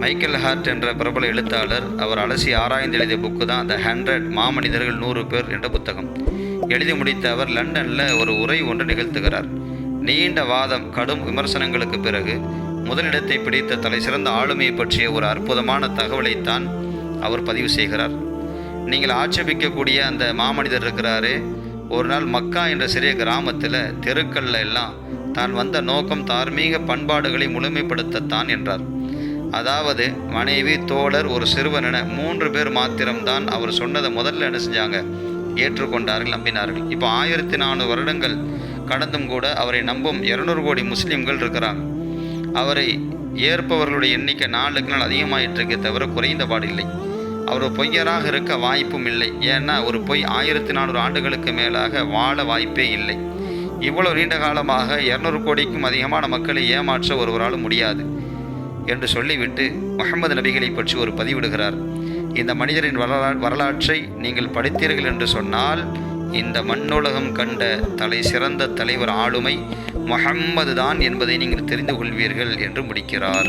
Michael heart என்ற பிரபல எழுத்தாளர் அவர் அலசி ஆராய்ந்து எழுதிய புக்கு தான் த ஹண்ட்ரட் மாமனிதர்கள் நூறு பேர் என்ற புத்தகம். எழுதி முடித்த அவர் லண்டனில் ஒரு உரை ஒன்று நிகழ்த்துகிறார். நீண்ட வாதம் கடும் விமர்சனங்களுக்கு பிறகு முதலிடத்தை பிடித்த தலை சிறந்த ஆளுமையை பற்றிய ஒரு அற்புதமான தகவலைத்தான் அவர் பதிவு செய்கிறார். நீங்கள் ஆட்சேபிக்கக்கூடிய அந்த மாமனிதர் இருக்கிறாரே ஒரு நாள் மக்கா என்ற சிறிய கிராமத்தில் தெருக்கல்ல எல்லாம் தான் வந்த நோக்கம் தார்மீக பண்பாடுகளை முழுமைப்படுத்தத்தான் என்றார். அதாவது மனைவி தோழர் ஒரு சிறுவன் என மூன்று பேர் மாத்திரம்தான் அவர் சொன்னதை முதல்ல என்ன செஞ்சாங்க? ஏற்றுக்கொண்டார்கள் நம்பினார்கள். இப்போ ஆயிரத்தி நானூறு வருடங்கள் கடந்தும் கூட அவரை நம்பும் இருநூறு கோடி முஸ்லீம்கள் இருக்கிறாங்க. அவரை ஏற்பவர்களுடைய எண்ணிக்கை நாளுக்கு நாள் அதிகமாயிட்டு இருக்கே தவிர குறைந்த பாடில்லை அவர் பொய்யராக இருக்க வாய்ப்பும் இல்லை. ஏன்னா ஒரு பொய் ஆயிரத்தி நானூறு ஆண்டுகளுக்கு மேலாக வாழ வாய்ப்பே இல்லை. இவ்வளவு நீண்ட காலமாக இரநூறு கோடிக்கும் அதிகமான மக்களை ஏமாற்ற ஒருவரால் முடியாது என்று சொல்லிவிட்டு முகமது நபிகளை பற்றி ஒரு பதிவிடுகிறார். இந்த மனிதரின் வரலா வரலாற்றை நீங்கள் படித்தீர்கள் என்று சொன்னால் இந்த மண்ணுலகம் கண்ட தலை சிறந்த தலைவர் ஆளுமை முகம்மது தான் என்பதை நீங்கள் தெரிந்து கொள்வீர்கள் என்று முடிக்கிறார்.